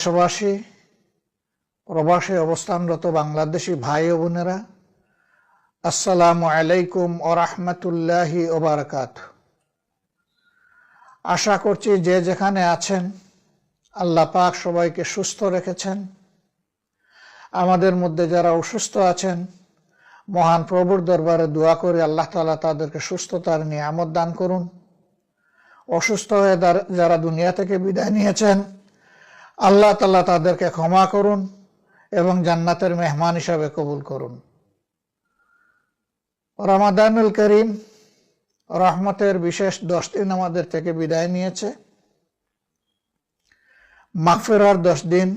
দেশবাসী, প্রবাসে অবস্থানরত বাংলাদেশি ভাই ও বোনেরা, আসসালামু আলাইকুম ও রহমতুল্লাহি ওবরাকাত আশা করছি যে যেখানে আছেন, আল্লাহ পাক সবাইকে সুস্থ রেখেছেন। আমাদের মধ্যে যারা অসুস্থ আছেন, মহান প্রভুর দরবারে দোয়া করে আল্লাহ তালা তাদেরকে সুস্থতার নিয়ামত দান করুন। অসুস্থ হয়ে যারা- যারা দুনিয়া থেকে বিদায় নিয়েছেন আল্লাহ তাল্লাহ তাদেরকে ক্ষমা করুন এবং জান্নাতের মেহমান হিসাবে কবুল করুন। রমাদানুল করিম রহমতের বিশেষ দশ দিন আমাদের থেকে বিদায় নিয়েছে। মাগফিরার দশ দিন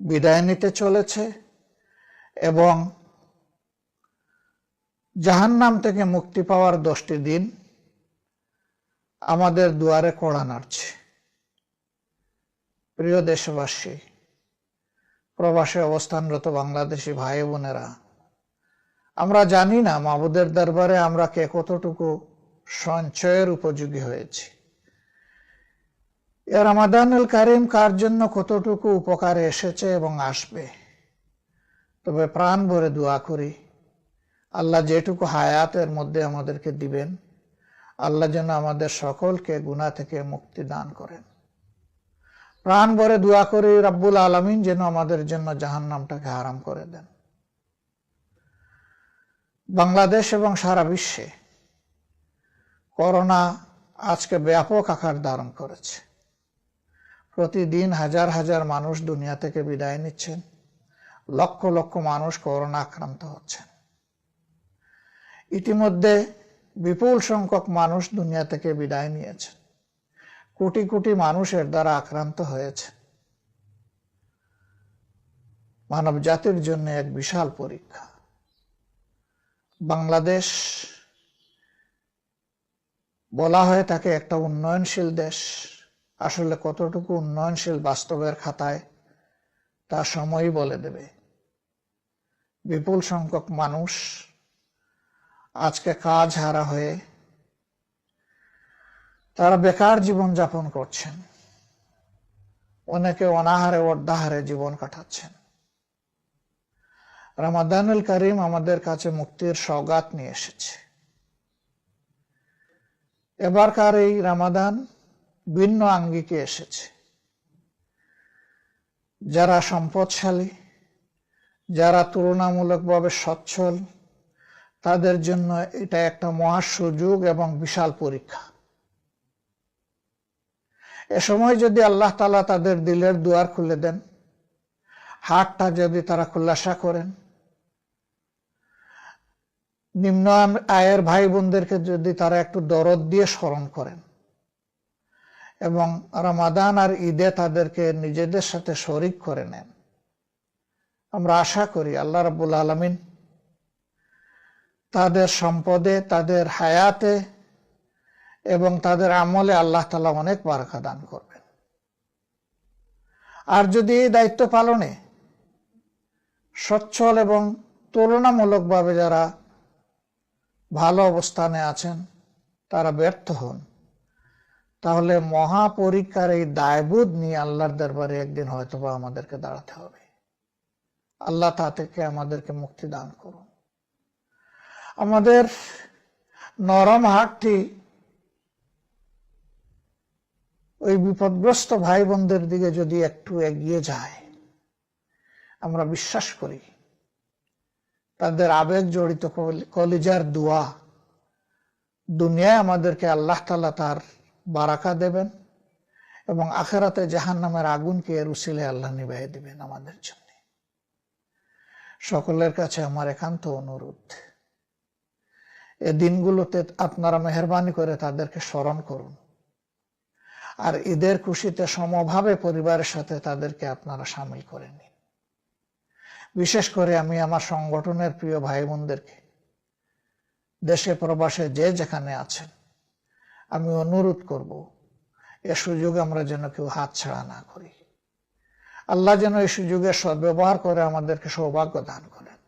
বিদায় নিতে চলেছে এবং জাহান্নাম থেকে মুক্তি পাওয়ার দশটি দিন আমাদের দুয়ারে কড়া নাড়ছে। প্রিয় দেশবাসী, প্রবাসে অবস্থানরত বাংলাদেশি ভাই বোনেরা, আমরা জানি না মাবুদের দরবারে আমরা কে কতটুকু সঞ্চয়ের উপযোগী হয়েছি। এ রামাদানুল কারিম কার জন্য কতটুকু উপকারে এসেছে এবং আসবে? তবে প্রাণ ভরে দোয়া করি, আল্লাহ যেটুকু হায়াতের মধ্যে আমাদেরকে দিবেন, আল্লাহ যেন আমাদের সকলকে গুণা থেকে মুক্তি দান করেন। প্রাণ ভরে দোয়া করি রাব্বুল আলমিন যেন আমাদের জন্য জাহান নামটাকে হারাম করে দেন। বাংলাদেশ এবং সারা বিশ্বে করোনা আজকে ব্যাপক আকার ধারণ করেছে। প্রতিদিন হাজার হাজার মানুষ দুনিয়া থেকে বিদায় নিচ্ছেন। লক্ষ লক্ষ মানুষ করোনা আক্রান্ত হচ্ছেন। ইতিমধ্যে বিপুল সংখ্যক মানুষ দুনিয়া থেকে বিদায় নিয়েছেন। কোটি কোটি মানুষের দ্বারা আক্রান্ত হয়েছে। মানব জাতির জন্য এক বিশাল পরীক্ষা। বাংলাদেশ বলা হয় তাকে একটা উন্নয়নশীল দেশ। আসলে কতটুকু উন্নয়নশীল বাস্তবের খাতায় তা সময়ই বলে দেবে। বিপুল সংখ্যক মানুষ আজকে কাজ হারা হয়ে তারা বেকার জীবন যাপন করছেন। অনেকে অনাহারে অর্ধাহারে জীবন কাটাচ্ছেন। রামাদানুল করিম আমাদের কাছে মুক্তির সৌগাত নিয়ে এসেছে। এবারকার এই রামাদান ভিন্ন আঙ্গিকে এসেছে। যারা সম্পদশালী, যারা তুলনামূলকভাবে সচ্ছল, তাদের জন্য এটা একটা মহা সুযোগ এবং বিশাল পরীক্ষা। এ সময় যদি আল্লাহ তালা তাদের দিলের দুয়ার খুলে দেন, হাটটা যদি তারা খোলাসা করেন, নিম্ন আয়ের ভাই বোনদেরকে যদি তারা একটু দরদ দিয়ে স্মরণ করেন এবং রামাদান আর ঈদে তাদেরকে নিজেদের সাথে শরিক করে নেন, আমরা আশা করি আল্লাহ রাবুল আলমিন তাদের সম্পদে, তাদের হায়াতে এবং তাদের আমলে আল্লাহ তালা অনেক বারাকা দান করবেন। আর যদি এই দায়িত্ব পালনে সচ্ছল এবং তুলনামূলকভাবে যারা ভালো অবস্থানে আছেন, তারা ব্যর্থ হন, তাহলে মহাপরীক্ষার এই দায়বোধ নিয়ে আল্লাহর দরবারে একদিন হয়তোবা আমাদেরকে দাঁড়াতে হবে। আল্লাহ তা থেকে আমাদেরকে মুক্তি দান করুন। আমাদের নরম হাটটি ওই বিপদগ্রস্ত ভাই বোনদের দিকে যদি একটু এগিয়ে যায়, আমরা বিশ্বাস করি তাদের আবেগ জড়িত কলিজার দোয়া দুনিয়ায় আমাদেরকে আল্লাহ তালা তার বারাকা দেবেন এবং আখেরাতে জাহান নামের আগুনকে এর উসিলে আল্লাহ নিবাই দিবেন আমাদের জন্য। সকলের কাছে আমার একান্ত অনুরোধ, এ দিনগুলোতে আপনারা মেহরবানি করে তাদেরকে স্মরণ করুন। আর ঈদের খুশিতে সমভাবে পরিবারের সাথে তাদেরকে আপনারা সামিল করে নিন। বিশেষ করে আমি আমার সংগঠনের প্রিয় ভাই বোনদেরকে দেশে প্রবাসে যে যেখানে আছেন, আমি অনুরোধ করব, এ সুযোগ আমরা যেন কেউ হাত ছাড়া না করি। আল্লাহ যেন এই সুযোগের সদ্ব্যবহার করে আমাদেরকে সৌভাগ্য দান করেন।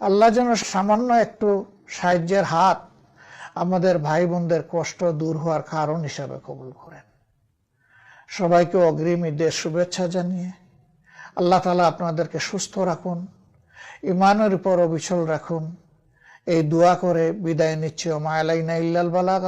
আল্লাহ যেন সামান্য একটু সাহায্যের হাত আমাদের ভাই বোনদের কষ্ট দূর হওয়ার কারণ হিসাবে কবুল করেন। সবাইকে অগ্রিম ঈদের শুভেচ্ছা জানিয়ে আল্লাহ তালা আপনাদেরকে সুস্থ রাখুন ইমানের উপর অবিচল রাখুন। এই দোয়া করে বিদায় নিচ্ছে। মায়ালাইনা ইল্লাল বালাগ।